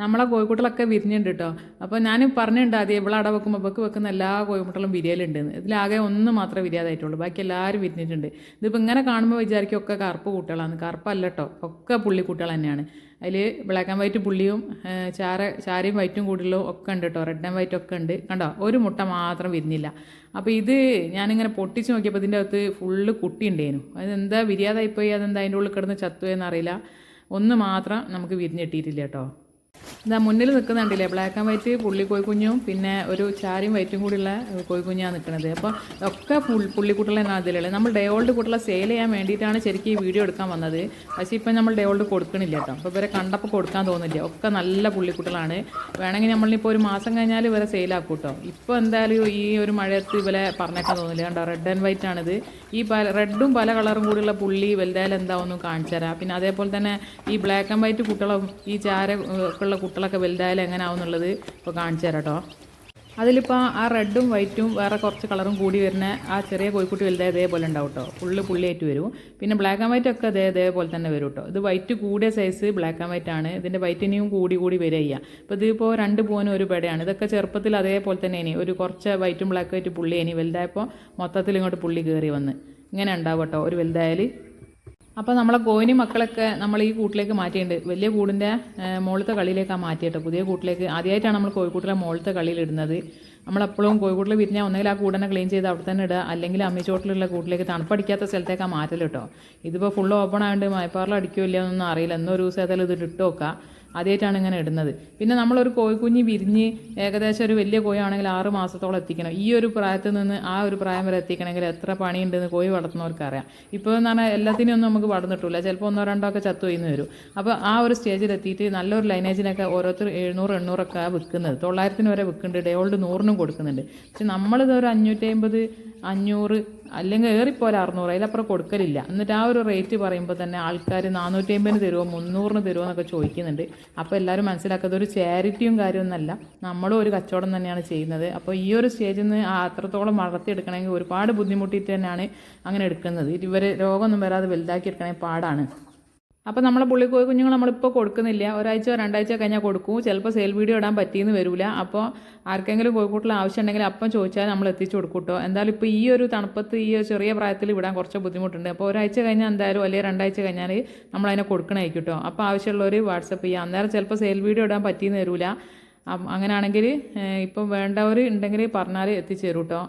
നമ്മളെ കോഴിക്കുട്ടലൊക്കെ വിരിഞ്ഞിട്ടുണ്ട് കേട്ടോ അപ്പോൾ ഞാൻ പറഞ്ഞിട്ടുണ്ട് ആദ്യം ഇവിടെ അട വെക്കുമ്പോൾ ബക്ക് വെക്കുന്ന എല്ലാ കോഴിമുട്ടകളും വിരിയലുണ്ടെന്ന് ഇതിലാകെ ഒന്ന് മാത്രമേ വിരിയാതായിട്ടുള്ളൂ. ബാക്കി എല്ലാവരും വിരിഞ്ഞിട്ടുണ്ട്. ഇതിപ്പോൾ ഇങ്ങനെ കാണുമ്പോൾ വിചാരിക്കും ഒക്കെ കറുപ്പ് കുട്ടികളാണ് കറുപ്പല്ല കേട്ടോ ഒക്കെ പുള്ളി കുട്ടികൾ തന്നെയാണ്. അതിൽ ബ്ലാക്ക് ആൻഡ് വൈറ്റ് പുള്ളിയും ചാര ചാരയും വൈറ്റും കൂടുതലും ഒക്കെ ഉണ്ട് കേട്ടോ റെഡ് ആൻഡ് വൈറ്റ് ഒക്കെ ഉണ്ട്. കണ്ടോ? ഒരു മുട്ട മാത്രം വിരിഞ്ഞില്ല. അപ്പോൾ ഇത് ഞാനിങ്ങനെ പൊട്ടിച്ച് നോക്കിയപ്പോൾ ഇതിന്റെ അകത്ത് ഫുള്ള് കുട്ടി ഉണ്ടായിരുന്നു അതെന്താ വിരിയാതായിപ്പോയി? അതെന്താ അതിന്റെ ഉള്ളിൽ കിടന്ന് ചത്തു എന്നറിയില്ല ഒന്ന് മാത്രം നമുക്ക് വിരിഞ്ഞിട്ടിട്ടില്ല കേട്ടോ ഇതാ മുന്നിൽ നിൽക്കുന്നുണ്ടല്ലേ ബ്ലാക്ക് ആൻഡ് വൈറ്റ് പുള്ളി കോഴിക്കുഞ്ഞും പിന്നെ ഒരു ചാരിയും വൈറ്റും കൂടിയുള്ള കോഴിക്കുഞ്ഞാണ് നിൽക്കുന്നത്. അപ്പോൾ ഒക്കെ പുൾ പുള്ളിക്കുട്ടലെ അതിലുള്ളത് നമ്മൾ ഡേ ഓൾഡ് കുട്ടികളെ സെയിൽ ചെയ്യാൻ വേണ്ടിയിട്ടാണ് ശരിക്കും ഈ വീഡിയോ എടുക്കാൻ വന്നത്. പക്ഷേ ഇപ്പം നമ്മൾ ഡേ ഓൾഡ് കൊടുക്കണില്ല കേട്ടോ. അപ്പോൾ ഇവരെ കണ്ടപ്പോൾ കൊടുക്കാൻ തോന്നില്ല ഒക്കെ നല്ല പുള്ളിക്കുട്ടികളാണ്. വേണമെങ്കിൽ നമ്മളിപ്പോൾ ഒരു മാസം കഴിഞ്ഞാൽ ഇവരെ സെയിലാക്കും കേട്ടോ. ഇപ്പോൾ എന്തായാലും ഈ ഒരു മഴയത്ത് ഇവരെ പറഞ്ഞേക്കാൻ തോന്നില്ല കണ്ടോ റെഡ് ആൻഡ് വൈറ്റ് ആണിത്. ഈ പല റെഡും പല കളറും കൂടിയുള്ള പുള്ളി വലുതായാലും എന്താവൊന്നും കാണിച്ചു തരാം. പിന്നെ അതേപോലെ തന്നെ ഈ ബ്ലാക്ക് ആൻഡ് വൈറ്റ് കുട്ടികളും ഈ ചാര ഉള്ള കുട്ടികളൊക്കെ വലുതായാലും എങ്ങനെ ആവുന്നുള്ളത് ഇപ്പോൾ കാണിച്ചു തരാം കേട്ടോ അതിലിപ്പോൾ ആ റെഡും വൈറ്റും വേറെ കുറച്ച് കളറും കൂടി വരുന്ന ആ ചെറിയ കോഴിക്കുട്ടി വലുതായ ഇതേപോലെ ഉണ്ടാവും കേട്ടോ ഫുള്ള് പുള്ളിയായിട്ട് വരും. പിന്നെ ബ്ലാക്ക് ആൻഡ് വൈറ്റ് ഒക്കെ അതേ ഇതേപോലെ തന്നെ വരും കേട്ടോ ഇത് വൈറ്റ് കൂടിയ സൈസ് ബ്ലാക്ക് ആൻഡ് വൈറ്റ് ആണ്. ഇതിന്റെ വൈറ്റിനെയും കൂടി കൂടി വരിക ചെയ്യുക അപ്പോൾ ഇതിപ്പോൾ രണ്ട് പൂവനും ഒരു പെടയാണ്. ഇതൊക്കെ ചെറുപ്പത്തിൽ അതേപോലെ തന്നെ ഇനി ഒരു കുറച്ച് വൈറ്റും ബ്ലാക്ക് വൈറ്റ് പുള്ളി ഇനി വലുതായപ്പോൾ മൊത്തത്തിൽ ഇങ്ങോട്ട് പുള്ളി കയറി വന്ന്. ഇങ്ങനെ ഉണ്ടാവും കേട്ടോ ഒരു വലുതായാൽ അപ്പോൾ നമ്മളെ കോയിനി മക്കളൊക്കെ നമ്മൾ ഈ കൂട്ടിലേക്ക് മാറ്റിയിട്ടുണ്ട്. വലിയ കൂടിന്റെ മുകളിലത്തെ കളിയിലേക്കാണ് മാറ്റിയിട്ട്? പുതിയ കൂട്ടിലേക്ക്. ആദ്യമായിട്ടാണ് നമ്മൾ കോഴിക്കൂട്ടിലെ മുകളിലത്തെ കളിയിലിടുന്നത് നമ്മളെപ്പോഴും കോഴിക്കൂട്ടിൽ വിരിഞ്ഞാൽ ഒന്നുകിൽ ആ കൂടനെ ക്ലീൻ ചെയ്ത് അവിടെ തന്നെ ഇടുക. അല്ലെങ്കിൽ അമ്മിച്ചോട്ടിലുള്ള കൂട്ടിലേക്ക് തണുപ്പടിക്കാത്ത സ്ഥലത്തേക്കാണ് മാറ്റൽ കേട്ടോ ഇതിപ്പോൾ ഫുൾ ഓപ്പൺ ആയതുകൊണ്ട് മയപ്പാറിൽ അടിക്കുമോ ഇല്ലയോ എന്നൊന്നും അറിയില്ല. എന്നൊരു ദിവസം ഏതായാലും ഇത് ഇട്ട് ആദ്യമായിട്ടാണ് ഇങ്ങനെ ഇടുന്നത്. പിന്നെ നമ്മളൊരു കോഴിക്കുഞ്ഞ് വിരിഞ്ഞ് ഏകദേശം ഒരു വലിയ കോഴിയാണെങ്കിൽ ആറ് മാസത്തോളം എത്തിക്കണം. ഈ ഒരു പ്രായത്തിൽ നിന്ന് ആ ഒരു പ്രായം വരെ എത്തിക്കണമെങ്കിൽ എത്ര പണിയുണ്ടെന്ന് കോഴി വളർത്തുന്നവർക്ക് അറിയാം. ഇപ്പോൾ എന്ന് പറഞ്ഞാൽ എല്ലാത്തിനും നമുക്ക് വളർന്നിട്ടില്ല. ചിലപ്പോൾ ഒന്നോ രണ്ടോ ഒക്കെ ചത്തു കഴിഞ്ഞ് വരും. അപ്പോൾ ആ ഒരു സ്റ്റേജിൽ എത്തിയിട്ട് നല്ലൊരു ലൈനേജിനൊക്കെ ഓരോരുത്തർ എഴുന്നൂറ് എണ്ണൂറൊക്കെ വിൽക്കുന്നത്. തൊള്ളായിരത്തിന് വരെ വിൽക്കുന്നുണ്ട്. ഡേ ഓൾഡ് നൂറിനും കൊടുക്കുന്നുണ്ട്. പക്ഷെ നമ്മളിത് ഒരു അഞ്ഞൂറ്റി അമ്പത് അഞ്ഞൂറ് അല്ലെങ്കിൽ ഏറിപ്പോലെ അറുന്നൂറ് അതിലപ്പുറം കൊടുക്കലില്ല. എന്നിട്ട് ആ ഒരു റേറ്റ് പറയുമ്പോൾ തന്നെ ആൾക്കാർ നാനൂറ്റി അമ്പതിന് തരുമോ മുന്നൂറിന് തരുമോ എന്നൊക്കെ ചോദിക്കുന്നുണ്ട്. അപ്പോൾ എല്ലാവരും മനസ്സിലാക്കുന്നത് ഒരു ചാരിറ്റിയും കാര്യമൊന്നുമല്ല നമ്മളും ഒരു കച്ചവടം തന്നെയാണ് ചെയ്യുന്നത്. അപ്പോൾ ഈ ഒരു സ്റ്റേജിൽ നിന്ന് അത്രത്തോളം വളർത്തിയെടുക്കണമെങ്കിൽ ഒരുപാട് ബുദ്ധിമുട്ടിയിട്ട് തന്നെയാണ് അങ്ങനെ എടുക്കുന്നത്. ഇവർ രോഗമൊന്നും വരാതെ വലുതാക്കി എടുക്കണമെങ്കിൽ പാടാണ്. അപ്പോൾ നമ്മളെ പുള്ളിക്കോയി കുഞ്ഞുങ്ങൾ നമ്മളിപ്പോൾ കൊടുക്കുന്നില്ല. ഒരാഴ്ച രണ്ടാഴ്ച കഴിഞ്ഞാൽ കൊടുക്കും. ചിലപ്പോൾ സെയിൽ വീഡിയോ ഇടാൻ പറ്റിയെന്ന് വരില്ല അപ്പോൾ ആർക്കെങ്കിലും കോഴിക്കോട്ടിൽ ആവശ്യം ഉണ്ടെങ്കിൽ അപ്പം ചോദിച്ചാൽ നമ്മൾ എത്തിച്ചു കൊടുക്കൂട്ടോ. കേട്ടോ എന്തായാലും ഇപ്പോൾ ഈ ഒരു തണുപ്പത്ത് ഈ ചെറിയ പ്രായത്തിൽ വിടാൻ കുറച്ച് ബുദ്ധിമുട്ടുണ്ട്. അപ്പോൾ ഒരാഴ്ച കഴിഞ്ഞാൽ എന്തായാലും അല്ലെങ്കിൽ രണ്ടാഴ്ച കഴിഞ്ഞാൽ നമ്മൾ അതിനെ കൊടുക്കണമായിരിക്കും കേട്ടോ അപ്പോൾ ആവശ്യമുള്ളവർ വാട്സപ്പ് ചെയ്യുക അന്നേരം ചിലപ്പോൾ സെയിൽ വീഡിയോ ഇടാൻ പറ്റിയെന്ന് വരില്ല അങ്ങനെയാണെങ്കിൽ ഇപ്പം വേണ്ടവർ ഉണ്ടെങ്കിൽ പറഞ്ഞാൽ എത്തിച്ചു തരും കേട്ടോ